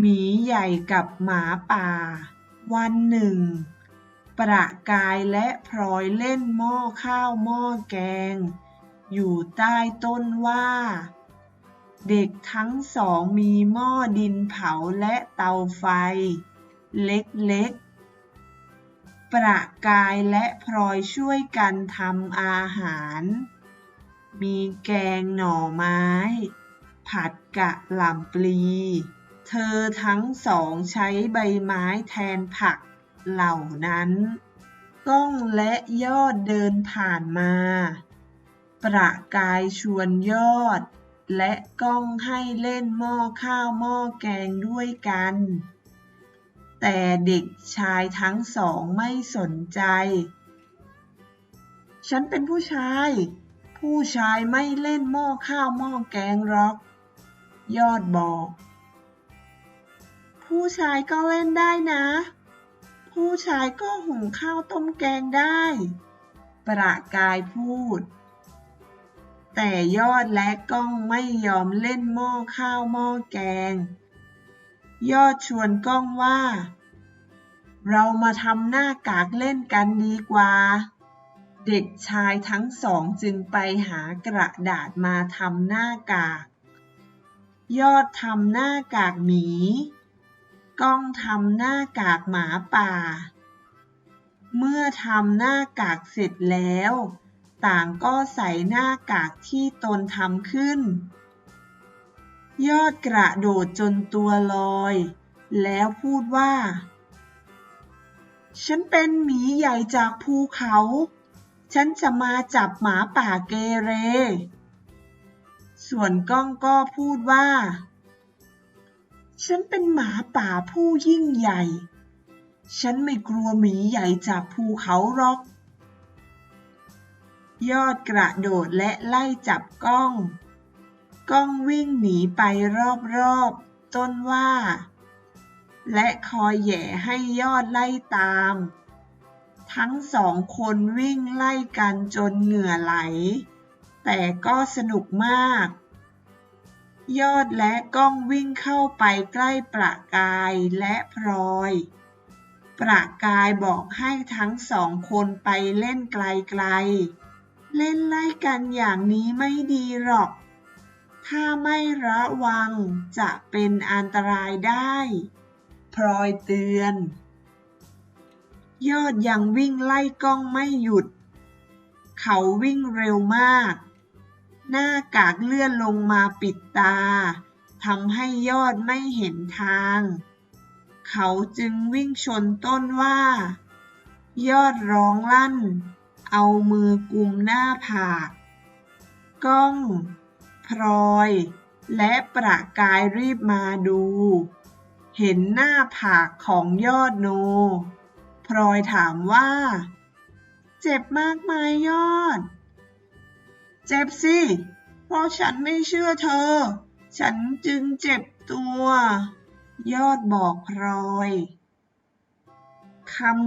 หมีใหญ่กับหมาป่า วันหนึ่ง ประกายและพลอยเล่นหม้อข้าวหม้อแกง อยู่ใต้ต้นว่า เด็กทั้งสองมีหม้อดินเผาและเตาไฟ เล็กๆ ประกายและพลอยช่วยกันทำอาหาร มีแกงหน่อไม้ ผัดกะหล่ำปลี เธอทั้งสองใช้ใบไม้แทนผักเหล่านั้น ก้องและยอดเดินผ่านมา ประกายชวนยอด และก้องให้เล่นหม้อข้าวหม้อแกงด้วยกัน แต่เด็กชายทั้งสองไม่สนใจ ฉันเป็นผู้ชาย ผู้ชายไม่เล่นหม้อข้าวหม้อแกงหรอก ยอดบอก ผู้ชายก็เล่นได้นะ ผู้ชายก็หุงข้าวต้มแกงได้ ประกายพูด แต่ยอดและก้องไม่ยอมเล่นหม้อข้าวหม้อแกง ยอดชวนก้องว่า เรามาทำหน้ากากเล่นกันดีกว่า เด็กชายทั้งสองจึงไปหากระดาษมาทำหน้ากาก ยอดทำหน้ากากหมี ก้องทำหน้ากากหมาป่า เมื่อทำหน้ากากเสร็จแล้ว ต่างก็ใส่หน้ากากที่ตนทำขึ้น ยอดกระโดดจนตัวลอย แล้วพูดว่า ฉันเป็นหมีใหญ่จากภูเขา ฉันจะมาจับหมาป่าเกเร ส่วนก้องก็พูดว่า ฉันเป็นหมาป่าผู้ยิ่งใหญ่ ฉันไม่กลัวหมีใหญ่จากภูเขาหรอก ยอดกระโดดและไล่จับก้องก้องวิ่งหนีไปรอบๆ ต้นว่า และคอยแหย่ให้ยอดไล่ตาม ทั้งสองคนวิ่งไล่กันจนเหงื่อไหล แต่ก็สนุกมาก ยอดและก้องวิ่งเข้าไปใกล้ประกายและพลอย ประกายบอกให้ทั้งสองคนไปเล่นไกลๆ เล่นไล่กันอย่างนี้ไม่ดีหรอก ถ้าไม่ระวังจะเป็นอันตรายได้ พลอยเตือน ยอดยังวิ่งไล่ก้องไม่หยุด เขาวิ่งเร็วมาก หน้ากากเลื่อนลงมาปิดตาทำให้ยอดไม่เห็นทาง เขาจึงวิ่งชนต้นว่า ยอดร้องลั่น เอามือกุมหน้าผากก้อง พลอย และประกายรีบมาดู เห็นหน้าผากของยอดโน พลอยถามว่า เจ็บมากไหมยอด เจ็บสิ เพราะฉันไม่เชื่อเธอ ฉันจึงเจ็บตัว ยอดบอกพลอยคำ